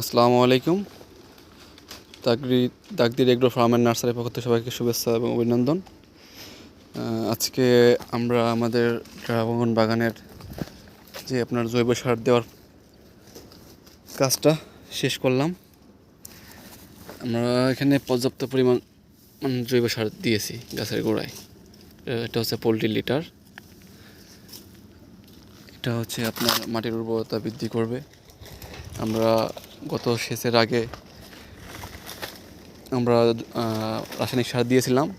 আসসালামু আলাইকুম। তাকরি তাকদির agro farm and nursery পক্ষ থেকে সবাইকে শুভেচ্ছা এবং অভিনন্দন। আজকে আমরা আমাদের ড্রাগন বাগানের যে আপনার জৈব সার দেওয়ার কাজটা শেষ করলাম। আমরা এখানে পর্যাপ্ত পরিমাণ জৈব সার দিয়েছি গাছের গোড়ায়। এটা হচ্ছে পোলট্রি লিটার। এটা হচ্ছে আপনার মাটির উর্বরতা বৃদ্ধি করবে। আমরা গত সেচের আগে আমরা রাসায়নিক সার দিয়েছিলাম,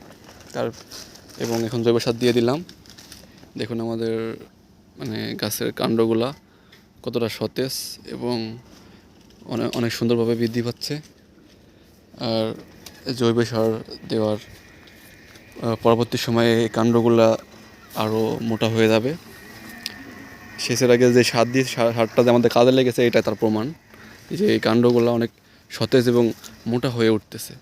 তার এবং এখন জৈব সার দিয়ে দিলাম। দেখুন আমাদের মানে গাছের কাণ্ডগুলা কতটা সতেজ এবং অনেক অনেক সুন্দরভাবে বৃদ্ধি পাচ্ছে। আর জৈব সার দেওয়ার পরবর্তী সময়ে এই কাণ্ডগুলা আরও মোটা হয়ে যাবে। সেচের আগে যে সার দিয়ে, সার- সারটা যে আমাদের কাজে লেগেছে, এটা তার প্রমাণ। যে এই কাণ্ডগুলো অনেক সতেজ এবং মোটা হয়ে উঠতেছে।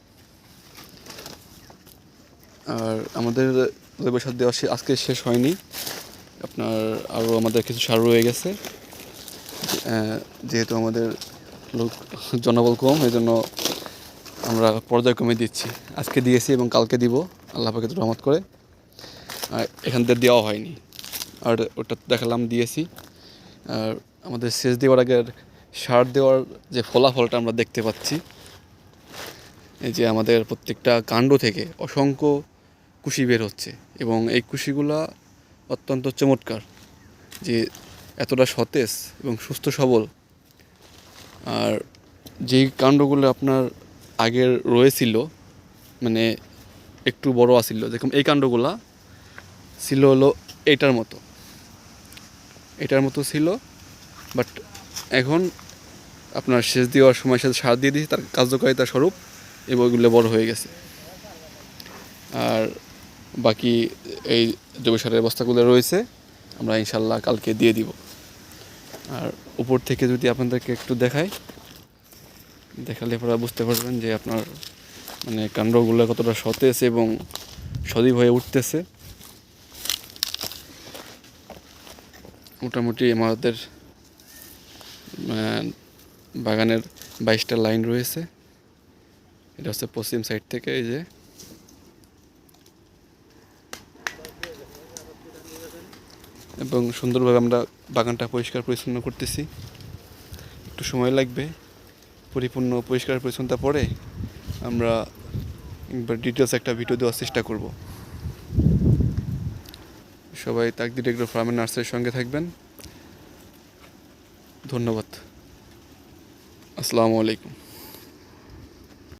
আর আমাদের জৈব সার দেওয়া আজকে শেষ হয়নি। আপনার আরও আমাদের কিছু সার রয়ে গেছে। যেহেতু আমাদের লোক জনবল কম এই জন্য আমরা পর্যায়ক্রমে দিচ্ছি। আজকে দিয়েছি এবং কালকে দিব। আল্লাহ পাকে রহমত করে। আর এখান থেকে দেওয়া হয়নি। আর ওটা দেখালাম, দিয়েছি। আর আমাদের শেষ দেওয়ার আগে সার দেওয়ার যে ফলাফলটা আমরা দেখতে পাচ্ছি, এই যে আমাদের প্রত্যেকটা কাণ্ড থেকে অসংখ্য কুশি বের হচ্ছে এবং এই কুশিগুলা অত্যন্ত চমৎকার যে এতটা সতেজ এবং সুস্থ সবল। আর যেই কাণ্ডগুলো আপনার আগের রয়েছিল মানে একটু বড় আছিল যেরকম এই কাণ্ডগুলা ছিল হলো এইটার মতো। এটার মতো ছিল, বাট এখন আপনার সেচ দেওয়ার সময় সাথে সার দিয়ে দিয়েছি, তার কার্যকারিতা স্বরূপ এই বইগুলো বড় হয়ে গেছে। আর বাকি এই জৈব সারের বস্তাগুলো রয়েছে, আমরা ইনশাল্লাহ কালকে দিয়ে দিব। আর উপর থেকে যদি আপনাদেরকে একটু দেখাই, দেখালে আপনারা বুঝতে পারবেন যে আপনার মানে কাণ্ডগুলো কতটা সতেজ এবং সজীব হয়ে উঠতেছে। মোটামুটি আমাদের বাগানের বাইশটা লাইন রয়েছে। এটা হচ্ছে পশ্চিম সাইড থেকে, এই যে। এবং সুন্দরভাবে আমরা বাগানটা পরিষ্কার পরিচ্ছন্ন করতেছি। একটু সময় লাগবে। পরিপূর্ণ পরিষ্কার পরিচ্ছন্নতা পরে আমরা একবার ডিটেলস একটা ভিডিও দেওয়ার চেষ্টা করব। সবাই তাকদির এগ্রো ফার্মের নার্সারির সঙ্গে থাকবেন। ধন্যবাদ। আসসালামু আলাইকুম।